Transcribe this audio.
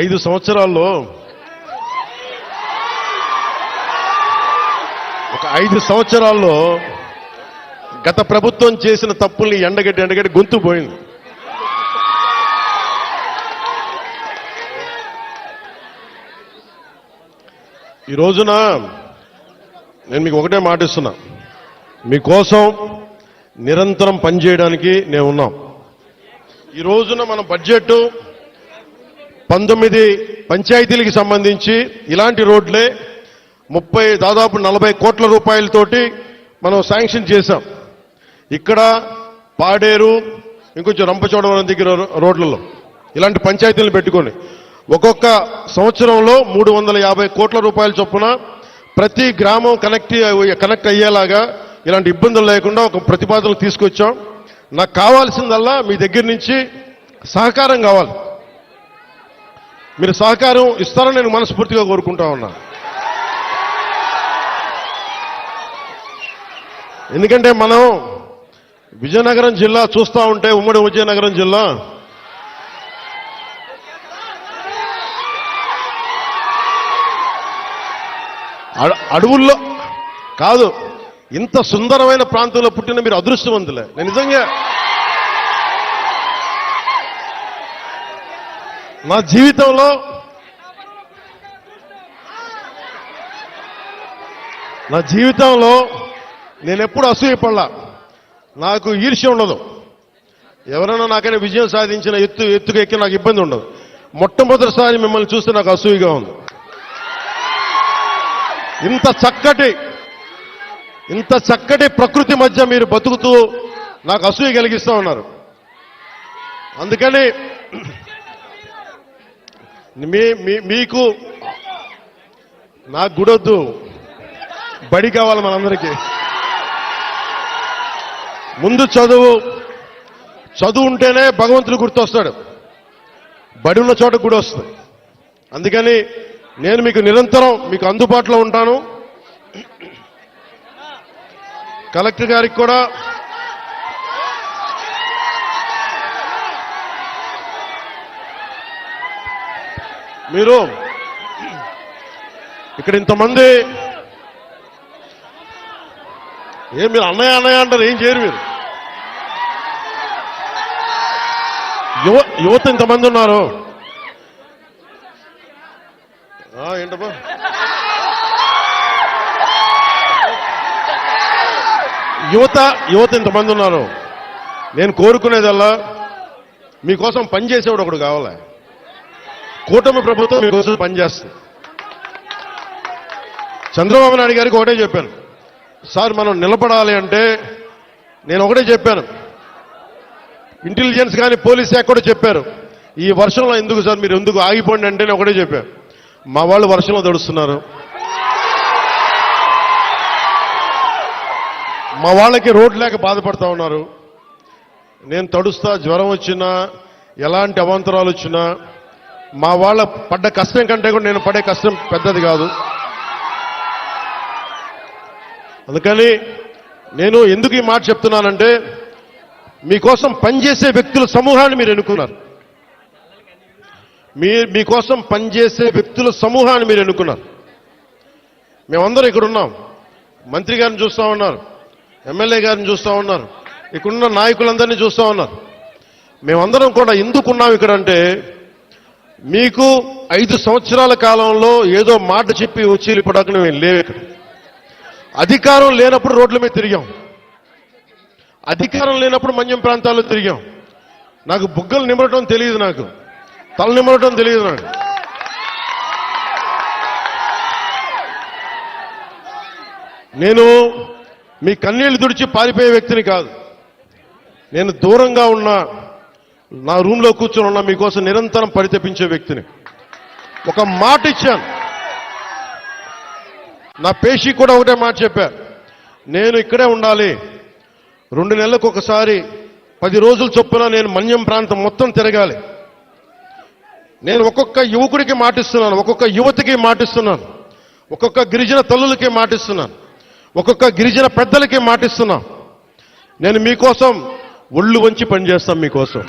ఐదు సంవత్సరాల్లో ఒక ఐదు సంవత్సరాల్లో గత ప్రభుత్వం చేసిన తప్పుల్ని ఎండగట్టి ఎండగట్టి గొంతు పోయింది. ఈ రోజున నేను మీకు ఒకటే మాటిస్తున్నా మీకోసం నిరంతరం పనిచేయడానికి నేను ఉన్నాం. ఈ రోజున మన బడ్జెట్ పంతొమ్మిది పంచాయతీలకు సంబంధించి ఇలాంటి రోడ్లే ముప్పై దాదాపు నలభై కోట్ల రూపాయలతోటి మనం శాంక్షన్ చేశాం. ఇక్కడ పాడేరు ఇంకొంచెం రంపచోడవరం దగ్గర రోడ్లలో ఇలాంటి పంచాయతీలను పెట్టుకొని ఒక్కొక్క సంవత్సరంలో మూడు వందల యాభై కోట్ల రూపాయల చొప్పున ప్రతి గ్రామం కనెక్ట్ కనెక్ట్ అయ్యేలాగా ఇలాంటి ఇబ్బందులు లేకుండా ఒక ప్రతిపాదనలు తీసుకొచ్చాం. నాకు కావాల్సిందల్లా మీ దగ్గర నుంచి సహకారం కావాలి. మీరు సహకారం ఇస్తారని నేను మనస్ఫూర్తిగా కోరుకుంటా ఉన్నా. ఎందుకంటే మనం విజయనగరం జిల్లా చూస్తా ఉంటే ఉమ్మడి విజయనగరం జిల్లా. అడ- అడవుల్లో కాదు ఇంత సుందరమైన ప్రాంతంలో పుట్టిన మీరు అదృష్టవంతులే. నేను నిజంగా నా జీవితంలో నా జీవితంలో నేను ఎప్పుడు అసూయపడలా. నాకు ఈర్ష్య ఉండదు. ఎవరైనా నాకైనా విజయం సాధించిన ఎత్తు ఎత్తుకు ఎక్కి నాకు ఇబ్బంది ఉండదు. మొట్టమొదటిసారి మిమ్మల్ని చూస్తే నాకు అసూయగా ఉంది. ఇంత చక్కటి ఇంత చక్కటి ప్రకృతి మధ్య మీరు బతుకుతూ నాకు అసూయ కలిగిస్తూ ఉన్నారు. అందుకని మీకు నాకు గుడొద్దు. బడి కావాలి మనందరికీ. ముందు చదువు. చదువు ఉంటేనే భగవంతుడు గుర్తొస్తాడు. బడి ఉన్న చోట గుడి వస్తుంది. అందుకని నేను మీకు నిరంతరం మీకు అందుబాటులో ఉంటాను. కలెక్టర్ గారికి కూడా మీరు ఇక్కడ ఇంతమంది ఏం మీరు అన్నయ్య అన్నయ్య అంటారు ఏం చేయరు మీరు? యువ యువత ఇంతమంది ఉన్నారు. ఏంటబ్బా? యువత యువత ఇంతమంది ఉన్నారు. నేను కోరుకునేదల్లా మీకోసం పనిచేసేవాడు ఒకడు కావాలి? కూటమి ప్రభుత్వం మీకోసం పనిచేస్తుంది. చంద్రబాబు నాయుడు గారికి ఒకటే చెప్పాను. సార్ మనం నిలబడాలి అంటే నేను ఒకటే చెప్పాను. ఇంటెలిజెన్స్ కానీ పోలీస్ శాఖ కూడా చెప్పారు. ఈ వర్షంలో ఎందుకు సార్ మీరు ఎందుకు ఆగిపోండి అంటే నేను ఒకటే చెప్పాను. మా వాళ్ళు వర్షంలో తడుస్తున్నారు. మా వాళ్ళకి రోడ్ లేక బాధపడతా ఉన్నారు. నేను తడుస్తా జ్వరం వచ్చినా ఎలాంటి అవాంతరాలు వచ్చినా మా వాళ్ళ పడ్డ కష్టం కంటే కూడా నేను పడే కష్టం పెద్దది కాదు. అందుకని నేను ఎందుకు ఈ మాట చెప్తున్నానంటే మీకోసం పనిచేసే వ్యక్తుల సమూహాన్ని మీరు ఎన్నుకున్నారు. మీ మీకోసం పనిచేసే వ్యక్తుల సమూహాన్ని మీరు ఎన్నుకున్నారు. మేమందరం ఇక్కడ ఉన్నాం. మంత్రి గారిని చూస్తూ ఉన్నారు. ఎమ్మెల్యే గారిని చూస్తూ ఉన్నారు. ఇక్కడున్న నాయకులందరినీ చూస్తూ ఉన్నారు. మేమందరం కూడా ఎందుకున్నాం ఇక్కడ అంటే మీకు ఐదు సంవత్సరాల కాలంలో ఏదో మాట చెప్పి వచ్చి వెళ్ళిపోవడానికి మేము లేవు ఇక్కడ. అధికారం లేనప్పుడు రోడ్ల మీద తిరిగాం. అధికారం లేనప్పుడు మన్యం ప్రాంతాల్లో తిరిగాం. నాకు బుగ్గలు నిమరటం తెలియదు నాకు. తల నిమరటం తెలియదు నాకు. నేను మీ కన్నీళ్ళు తుడిచి పారిపోయే వ్యక్తిని కాదు. నేను దూరంగా ఉన్నా. నా రూమ్లో కూర్చొని ఉన్న మీకోసం నిరంతరం పరితపించే వ్యక్తిని. ఒక మాట ఇచ్చాను. నా పేషి కూడా ఒకటే మాట చెప్పారు. నేను ఇక్కడే ఉండాలి. రెండు నెలలకు ఒకసారి పది రోజులు చొప్పున నేను మన్యం ప్రాంతం మొత్తం తిరగాలి. నేను ఒక్కొక్క యువకుడికి మాటిస్తున్నాను ఒక్కొక్క యువతికి మాటిస్తున్నాను ఒక్కొక్క గిరిజన తల్లులకి మాటిస్తున్నాను ఒక్కొక్క గిరిజన పెద్దలకి మాటిస్తున్నాను. నేను మీకోసం ఒళ్ళు వంచి పనిచేస్తాం మీకోసం.